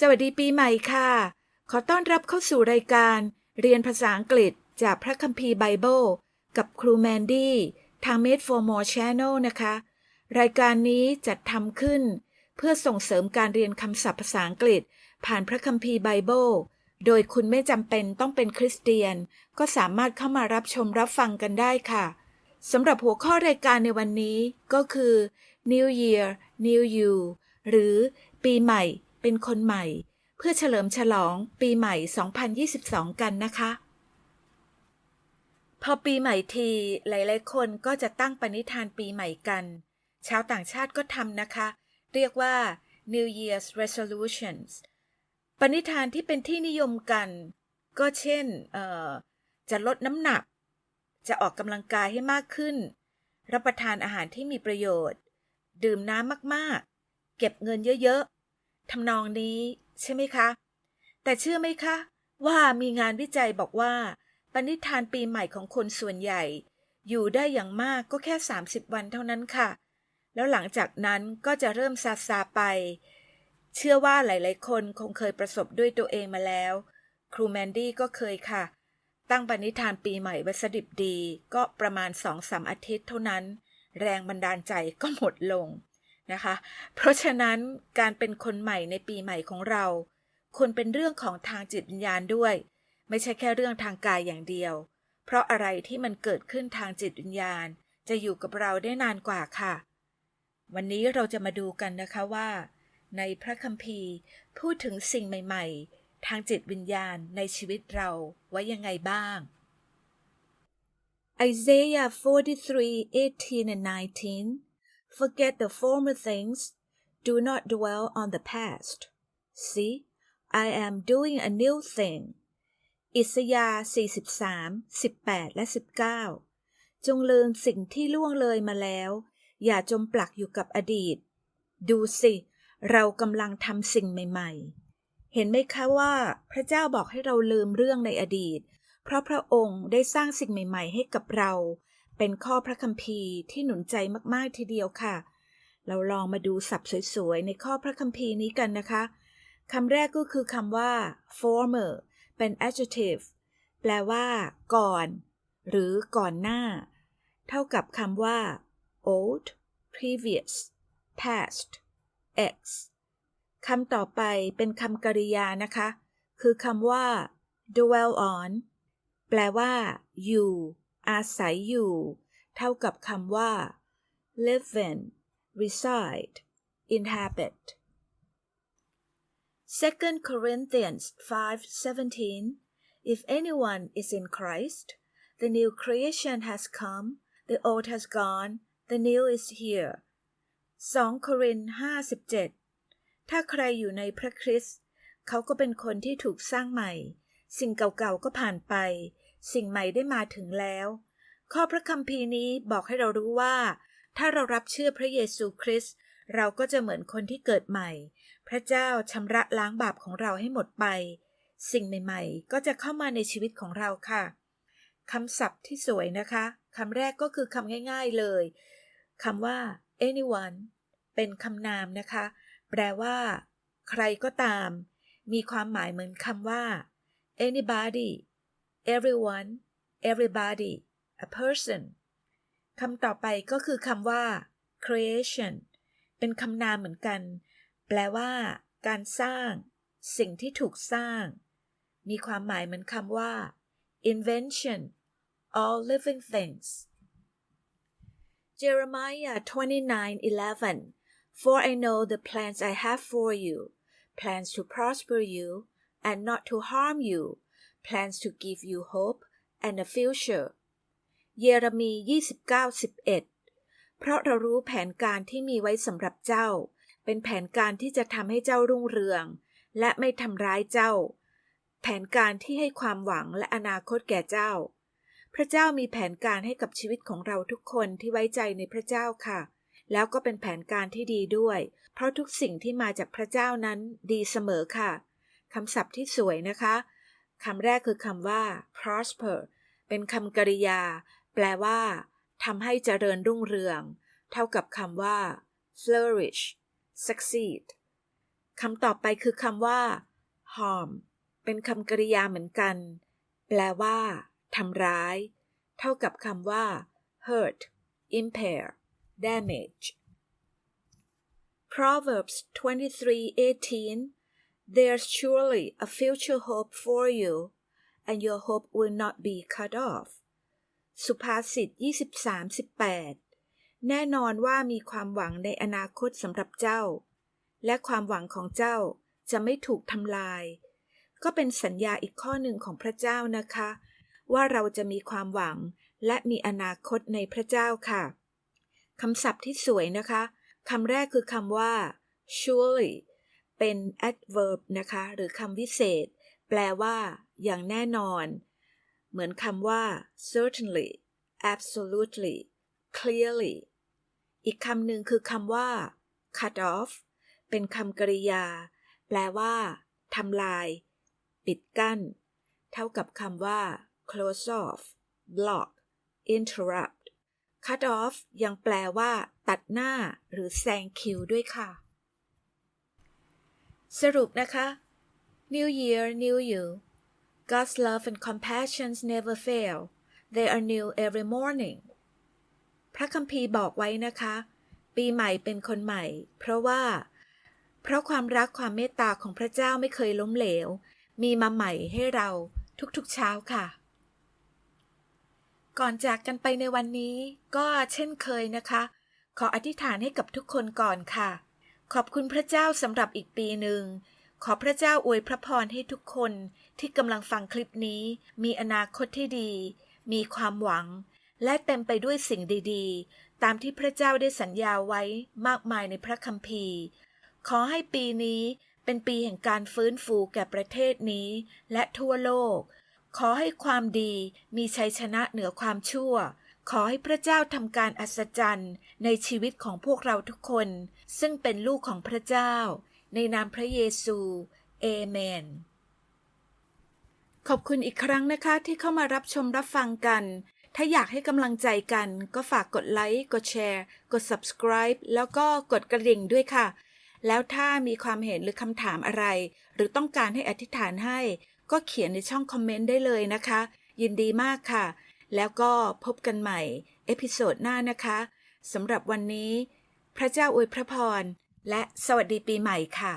สวัสดีปีใหม่ค่ะ ขอต้อนรับเข้าสู่รายการ เรียนภาษาอังกฤษจากพระคัมภีร์ไบเบิลกับครูแมนดี้ทาง Made for More Channel นะคะ รายการนี้จัดทำขึ้น เพื่อส่งเสริมการเรียนคำศัพท์ภาษาอังกฤษ ผ่านพระคัมภีร์ไบเบิลโดยคุณไม่จำเป็นต้องเป็นคริสเตียน ก็สามารถเข้ามารับชมรับฟังกันได้ค่ะสำหรับหัวข้อรายการในวันนี้ก็คือ New Year New You หรือปีใหม่ เป็นคนใหม่ เพื่อเฉลิมฉลองปีใหม่ 2022 กันนะคะ พอปีใหม่ทีหลายๆ คนก็จะตั้งปณิธานปีใหม่กัน ชาวต่างชาติก็ทำนะคะ เรียกว่า New Year's Resolutions ปณิธานที่เป็นที่นิยมกัน ก็เช่นจะลดน้ำหนัก จะออกกำลังกายให้มากขึ้น รับประทานอาหารที่มีประโยชน์ ดื่มน้ำมากๆ เก็บเงินเยอะๆ ทำนองนี้ใช่ไหมคะ แต่เชื่อไหมคะ ว่ามีงานวิจัยบอกว่า ปณิธานปีใหม่ของคนส่วนใหญ่ อยู่ได้อย่างมากก็แค่ 30 วันเท่านั้นค่ะ แล้วหลังจากนั้นก็จะเริ่มซาซาไป เชื่อว่าหลาย ๆ คนคงเคยประสบด้วยตัวเองมาแล้ว ครูแมนดี้ก็เคยค่ะ ตั้งปณิธานปีใหม่วัสดิบดี ก็ประมาณสองสามอาทิตย์เท่านั้น แรงบันดาลใจก็หมดลง นะคะ เพราะฉะนั้นการเป็นคนใหม่ในปีใหม่ของเราควรเป็นเรื่องของทางจิตวิญญาณด้วย ไม่ใช่แค่เรื่องทางกายอย่างเดียว เพราะอะไรที่มันเกิดขึ้นทางจิตวิญญาณ จะอยู่กับเราได้นานกว่าค่ะ วันนี้เราจะมาดูกันนะคะว่า ในพระคัมภีร์พูดถึงสิ่งใหม่ ๆ ทางจิตวิญญาณในชีวิตเราไว้ยังไงบ้าง Isaiah 43 18 and 19 Forget the former things. Do not dwell on the past. See, I am doing a new thing. อิสยาห์43 18 และ 19 จงลืมสิ่งที่ล่วงเลยมาแล้ว อย่าจมปลักอยู่กับอดีต ดูสิ เรากำลังทำสิ่งใหม่ ๆ เห็นไหมคะว่า พระเจ้าบอกให้เราลืมเรื่องในอดีต เพราะพระองค์ได้สร้างสิ่งใหม่ ๆ ให้กับเรา เป็นข้อพระคัมภีร์ที่หนุนใจมากๆทีเดียวค่ะ เราลองมาดูศัพท์สวยๆ ในข้อพระคัมภีร์นี้กันนะคะคำแรกก็คือคำว่า former เป็น adjective แปลว่า ก่อน หรือก่อนหน้า เท่ากับคำว่า old previous past ex คำต่อไปเป็นคำกริยานะคะ คือคำว่า dwell on แปลว่า อยู่ อาศัยอยู่ เท่ากับคำว่า live in reside inhabit 2 Corinthians 5:17 If anyone is in Christ the new creation has come the old has gone the new is here 2โครินธ์5:17 ถ้าใครอยู่ในพระคริสต์เขาก็เป็นคนที่ถูกสร้างใหม่ สิ่งเก่าๆก็ผ่านไป สิ่งใหม่ได้มาถึงแล้ว ข้อพระคัมภีร์นี้บอกให้เรารู้ว่า ถ้าเรารับเชื่อพระเยซูคริสต์เราก็จะเหมือนคนที่เกิดใหม่ พระเจ้าชำระล้างบาปของเราให้หมดไป สิ่งใหม่ ๆ ก็จะเข้ามาในชีวิตของเราค่ะคำศัพท์ที่สวยนะคะคำแรกก็คือคำง่าย ๆเลยคำว่า anyone เป็นคำนามนะคะ แปลว่า ใครก็ตาม มีความหมายเหมือนคำว่า anybody everyone everybody a person คำต่อไปก็คือคำว่า creation เป็นคำนามเหมือนกัน แปลว่า การสร้าง สิ่งที่ถูกสร้าง มีความหมายเหมือนคำว่า invention all living things Jeremiah 29:11 For I know the plans I have for you plans to prosper you and not to harm you Plans to give you hope and a future เยเรมี29:11 เพราะเรารู้แผนการที่มีไว้สำหรับเจ้า เป็นแผนการที่จะทำให้เจ้ารุ่งเรือง และไม่ทำร้ายเจ้า แผนการที่ให้ความหวังและอนาคตแก่เจ้า พระเจ้ามีแผนการให้กับชีวิตของเราทุกคนที่ไว้ใจในพระเจ้าค่ะ แล้วก็เป็นแผนการที่ดีด้วย เพราะทุกสิ่งที่มาจากพระเจ้านั้นดีเสมอค่ะคำศัพท์ที่สวยนะคะ คำแรกคือคำว่า prosper เป็นคำกริยา แปลว่าทำให้เจริญรุ่งเรือง เท่ากับคำว่า flourish succeed คำต่อไปคือคำว่า harm เป็นคำกริยาเหมือนกัน แปลว่าทำร้าย เท่ากับคำว่า hurt impair damage Proverbs 23:18 There's surely a future hope for you and your hope will not be cut off สุภาษิต 23:18 แน่นอนว่ามีความหวังในอนาคตสำหรับเจ้า และความหวังของเจ้าจะไม่ถูกทำลาย ก็เป็นสัญญาอีกข้อหนึ่งของพระเจ้านะคะ ว่าเราจะมีความหวังและมีอนาคตในพระเจ้าค่ะคำศัพท์ที่สวยนะคะคำแรกคือคำว่า surely เป็น adverb นะคะ หรือคำวิเศษ แปลว่า อย่างแน่นอน เหมือนคำว่า certainly absolutely clearly อีกคำหนึ่งคือคำว่า cut off เป็นคำกริยา แปลว่าทำลาย ปิดกั้น เท่ากับคำว่า close off block interrupt cut off ยังแปลว่า ตัดหน้า หรือแซงคิวด้วยค่ะ สรุปนะคะ New Year New You God's love and compassions never fail they are new every morning พระคัมภีร์บอกไว้นะคะ ปีใหม่เป็นคนใหม่ เพราะว่า เพราะความรักความเมตตาของพระเจ้าไม่เคยล้มเหลว มีมาใหม่ให้เราทุกๆเช้าค่ะ ก่อนจากกันไปในวันนี้ ก็เช่นเคยนะคะ ขออธิษฐานให้กับทุกคนก่อนค่ะ ขอบคุณพระเจ้าสำหรับอีกปีหนึ่ง ขอพระเจ้าอวยพระพรให้ทุกคนที่กำลังฟังคลิปนี้ มีอนาคตที่ดี มีความหวัง และเต็มไปด้วยสิ่งดีๆ ตามที่พระเจ้าได้สัญญาไว้มากมายในพระคัมภีร์ ขอให้ปีนี้เป็นปีแห่งการฟื้นฟูแก่ประเทศนี้ และทั่วโลก ขอให้ความดีมีชัยชนะเหนือความชั่ว ขอให้พระเจ้าทำการอัศจรรย์ในชีวิตของพวกเราทุกคน ซึ่งเป็นลูกของพระเจ้า ในนามพระเยซูเอเมน ขอบคุณอีกครั้งนะคะที่เข้ามารับชมรับฟังกัน ถ้าอยากให้กำลังใจกันก็ฝากกดไลค์ กดแชร์ กด subscribe แล้วก็กดกระดิ่งด้วยค่ะ แล้วถ้ามีความเห็นหรือคำถามอะไร หรือต้องการให้อธิษฐานให้ ก็เขียนในช่องคอมเมนต์ได้เลยนะคะ ยินดีมากค่ะ แล้วก็พบกันใหม่ เอพิโซดหน้านะคะสำหรับวันนี้ พระเจ้าอวยพระพร และสวัสดีปีใหม่ค่ะ